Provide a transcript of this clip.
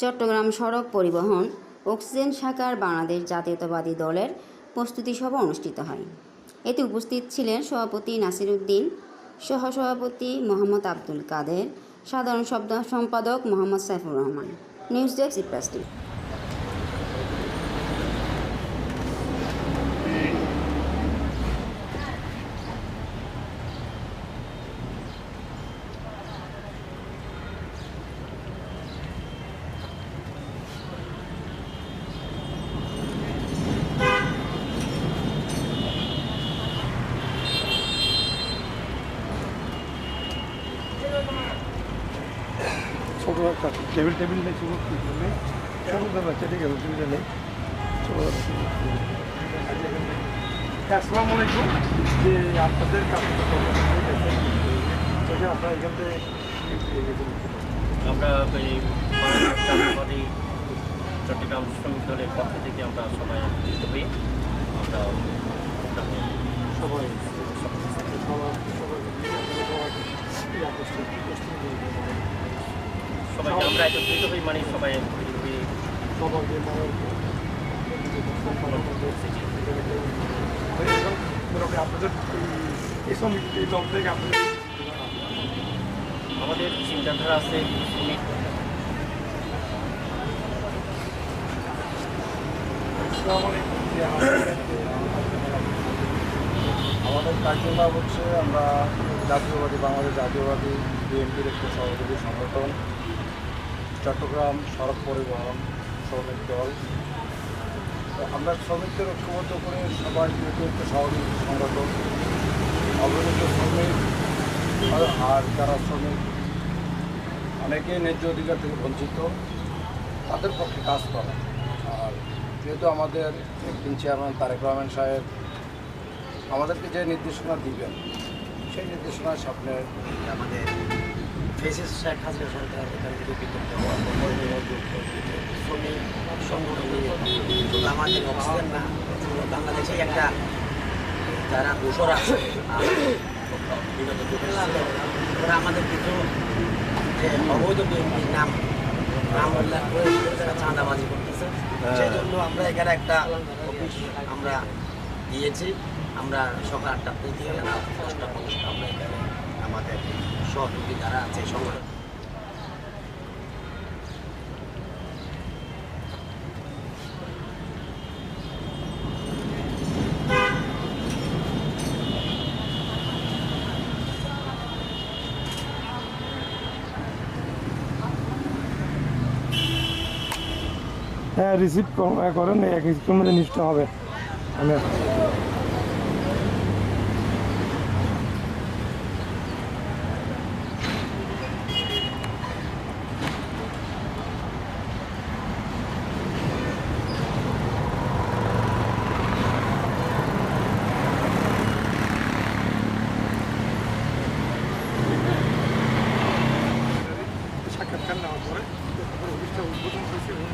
চট্টগ্রাম সড়ক পরিবহন, অক্সিজেন শাখার বাংলাদেশ জাতীয়তাবাদী দলের প্রস্তুতি সভা অনুষ্ঠিত হয়। এতে উপস্থিত ছিলেন সভাপতি নাসির উদ্দিন সহসভাপতি মোহাম্মদ আব্দুল কাদের, সাধারণ শব্দ সম্পাদক মোহাম্মদ সাইফুর রহমান। নিউজ ডেস্ক ইপ্লাস্টিক ছোটো একটা টেবিল টেবিল নেই ছোটো নেই ছোটো দাদা চেটে গেল অসুবিধা নেই ছোটো দাদা হ্যাঁ আসসালামু আলাইকুম যে আপনাদের কাছে আপনারা এখান থেকে আমরা এই চট্টগ্রাম শ্রমিক দলের পক্ষ থেকে আমরা সবাই মিলিত হই আমরা সবাই সবার সবার সবাইকে আমরা মানে সবাই আমাদের চিন্তাধারা আছে আমাদের কার্যকলাপ হচ্ছে আমরা জাতীয়বাদী, বাংলাদেশ জাতীয়বাদী, বিএনপির একটি সহযোগী সংগঠন। চট্টগ্রাম সড়ক পরিবহন শ্রমিক দল। আমরা শ্রমিকদের ঐক্যবদ্ধ করে সবাই একটি সহযোগী সংগঠন। অবহেলিত শ্রমিক, আর- যারা শ্রমিক অনেকেই ন্যায্য অধিকার থেকে বঞ্চিত, তাদের পক্ষে কাজ করা। আর যেহেতু আমাদের একদিন চেয়ারম্যান তারেক রহমান সাহেব আমাদেরকে যে নির্দেশনা দিবেন, সেই নির্দেশনার সামনে আমাদের ফেসিস শেখ হাসিনা সরকার এখান থেকে বিতর্ক শ্রমিক সংগঠন আমাদের অক্সিজেন না বাংলাদেশে একটা যারা দোষর আছে ওরা আমাদের কিছু যে অবৈধ বিএনপির নাম নাম উল্লেখ করে তারা চাঁদাবাজি করতেছে। সেই জন্য আমরা এখানে একটা অফিস আমরা দিয়েছি। আমরা সকাল আটটা থেকে দশটা পর্যন্ত আমরা এখানে আমাদের সহযোগী যারা আছে সংগঠন। হ্যাঁ রিসিভ করেন এক কিছুক্ষণ মধ্যে নিশ্চয় হবে। আমি সাক্ষাৎ নেওয়ার পরে তারপরে অফিসটা উদ্বোধন হয়েছে। এবং